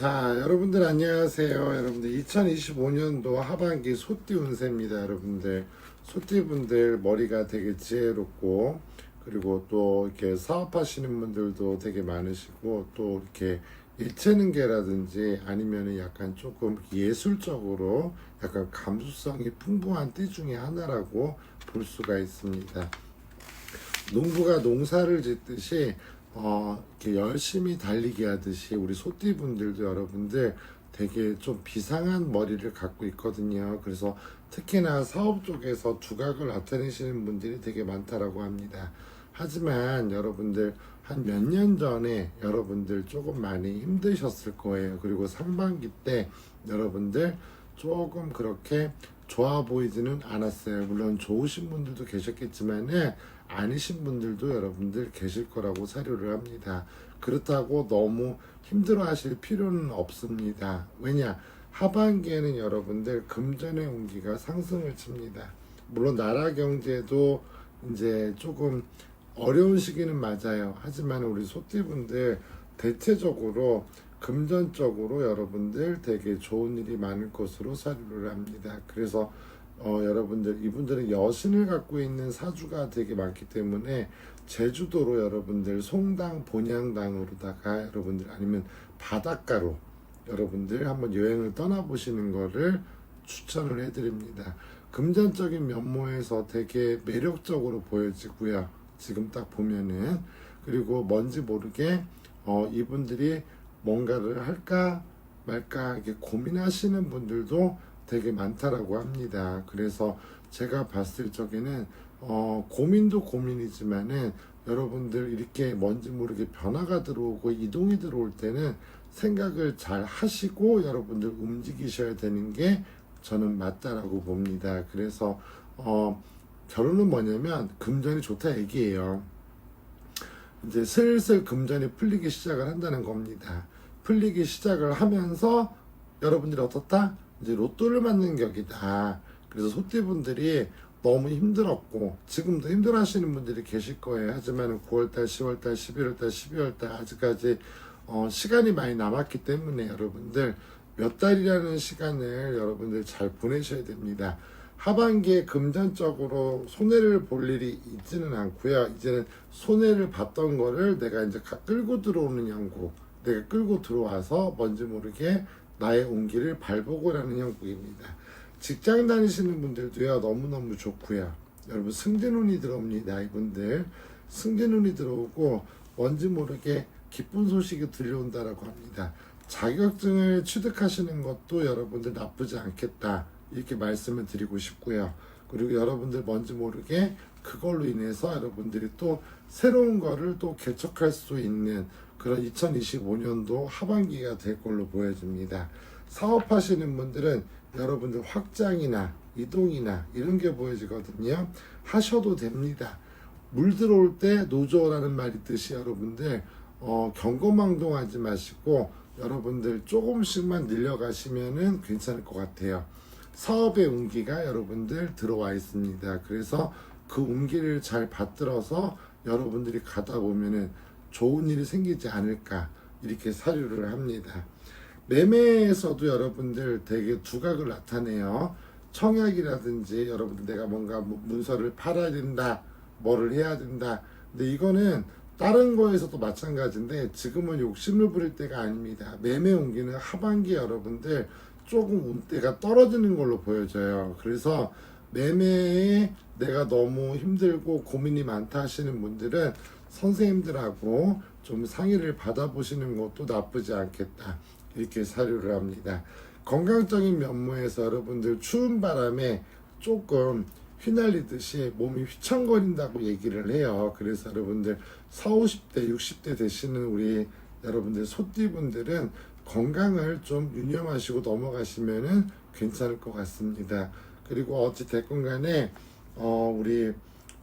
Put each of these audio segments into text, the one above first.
자, 여러분들 안녕하세요. 여러분들 2025년도 하반기 소띠 운세입니다. 여러분들 소띠분들 머리가 되게 지혜롭고 그리고 또 이렇게 사업하시는 분들도 되게 많으시고 또 이렇게 예체능계라든지 아니면은 약간 조금 예술적으로 약간 감수성이 풍부한 띠 중에 하나라고 볼 수가 있습니다. 농부가 농사를 짓듯이 어, 이렇게 열심히 달리기 하듯이 우리 소띠분들도 여러분들 되게 좀 비상한 머리를 갖고 있거든요. 그래서 특히나 사업 쪽에서 두각을 나타내시는 분들이 되게 많다라고 합니다. 하지만 여러분들 한 몇 년 전에 여러분들 조금 많이 힘드셨을 거예요. 그리고 상반기 때 여러분들 조금 그렇게 좋아 보이지는 않았어요. 물론 좋으신 분들도 계셨겠지만은 아니신 분들도 여러분들 계실 거라고 사료를 합니다. 그렇다고 너무 힘들어 하실 필요는 없습니다. 왜냐? 하반기에는 여러분들 금전의 운기가 상승을 칩니다. 물론 나라 경제도 이제 조금 어려운 시기는 맞아요. 하지만 우리 소띠분들 대체적으로 금전적으로 여러분들 되게 좋은 일이 많을 것으로 사료를 합니다. 그래서 어, 여러분들 이분들은 여신을 갖고 있는 사주가 되게 많기 때문에 제주도로 여러분들 송당 본향당으로다가 여러분들 아니면 바닷가로 여러분들 한번 여행을 떠나보시는 거를 추천을 해드립니다. 금전적인 면모에서 되게 매력적으로 보여지고요. 지금 딱 보면은 그리고 뭔지 모르게 어, 이분들이 뭔가를 할까 말까 이렇게 고민하시는 분들도 되게 많다라고 합니다. 그래서 제가 봤을 적에는 어, 고민도 고민이지만은 여러분들 이렇게 뭔지 모르게 변화가 들어오고 이동이 들어올 때는 생각을 잘 하시고 여러분들 움직이셔야 되는 게 저는 맞다라고 봅니다. 그래서 어, 결론은 뭐냐면 금전이 좋다 얘기예요. 이제 슬슬 금전이 풀리기 시작을 한다는 겁니다. 풀리기 시작을 하면서 여러분들이 어떻다? 이제 로또를 맞는 격이다. 그래서 소띠분들이 너무 힘들었고 지금도 힘들어 하시는 분들이 계실 거예요. 하지만 9월달, 10월달, 11월달, 12월달 아직까지 어, 시간이 많이 남았기 때문에 여러분들 몇 달이라는 시간을 여러분들 잘 보내셔야 됩니다. 하반기에 금전적으로 손해를 볼 일이 있지는 않고요. 이제는 손해를 봤던 거를 내가 이제 가- 끌고 들어오는 형국, 내가 끌고 들어와서 뭔지 모르게 나의 온기를 발보고 라는 형국입니다. 직장 다니시는 분들도요 너무너무 좋고요. 여러분 승진운이 들어옵니다. 이분들 승진운이 들어오고 뭔지 모르게 기쁜 소식이 들려온다라고 합니다. 자격증을 취득하시는 것도 여러분들 나쁘지 않겠다 이렇게 말씀을 드리고 싶고요. 그리고 여러분들 뭔지 모르게 그걸로 인해서 여러분들이 또 새로운 거를 또 개척할 수 있는 그런 2025년도 하반기가 될 걸로 보여집니다. 사업하시는 분들은 여러분들 확장이나 이동이나 이런 게 보여지거든요. 하셔도 됩니다. 물 들어올 때 노조라는 말 있듯이 여러분들 어, 경거망동하지 마시고 여러분들 조금씩만 늘려가시면은 괜찮을 것 같아요. 사업의 운기가 여러분들 들어와 있습니다. 그래서 그 운기를 잘 받들어서 여러분들이 가다 보면은 좋은 일이 생기지 않을까 이렇게 사료를 합니다. 매매에서도 여러분들 되게 두각을 나타내요. 청약이라든지 여러분들 내가 뭔가 뭐 문서를 팔아야 된다, 뭐를 해야 된다. 근데 이거는 다른 거에서도 마찬가지인데 지금은 욕심을 부릴 때가 아닙니다. 매매 온기는 하반기 여러분들 조금 운때가 떨어지는 걸로 보여져요. 그래서 매매에 내가 너무 힘들고 고민이 많다 하시는 분들은 선생님들하고 좀 상의를 받아보시는 것도 나쁘지 않겠다. 이렇게 사료를 합니다. 건강적인 면모에서 여러분들 추운 바람에 조금 휘날리듯이 몸이 휘청거린다고 얘기를 해요. 그래서 여러분들 40, 50대, 60대 되시는 우리 여러분들 소띠분들은 건강을 좀 유념하시고 넘어가시면은 괜찮을 것 같습니다. 그리고 어찌 됐건 간에 어 우리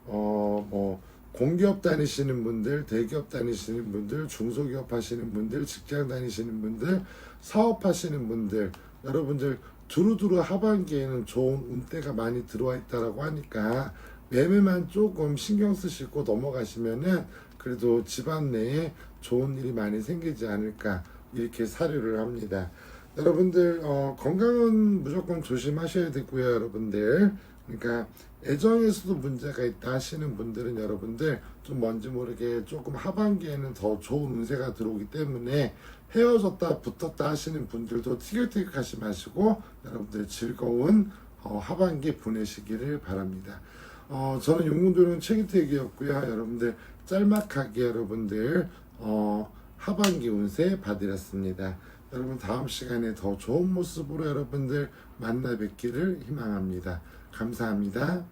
어 뭐 공기업 다니시는 분들, 대기업 다니시는 분들, 중소기업 하시는 분들, 직장 다니시는 분들, 사업하시는 분들, 여러분들 두루두루 하반기에는 좋은 운대가 많이 들어와 있다라고 하니까 매매만 조금 신경 쓰시고 넘어가시면은 그래도 집안 내에 좋은 일이 많이 생기지 않을까 이렇게 사료를 합니다. 여러분들 어, 건강은 무조건 조심하셔야 되고요, 여러분들. 그러니까 애정에서도 문제가 있다 하시는 분들은 여러분들 좀 뭔지 모르게 조금 하반기에는 더 좋은 운세가 들어오기 때문에 헤어졌다 붙었다 하시는 분들도 티격태격하지 마시고 여러분들 즐거운 어, 하반기 보내시기를 바랍니다. 어, 저는 용문도는 최기택이었고요. 여러분들 짤막하게 여러분들 어, 하반기 운세 봐드렸습니다. 여러분 다음 시간에 더 좋은 모습으로 여러분들 만나 뵙기를 희망합니다. 감사합니다.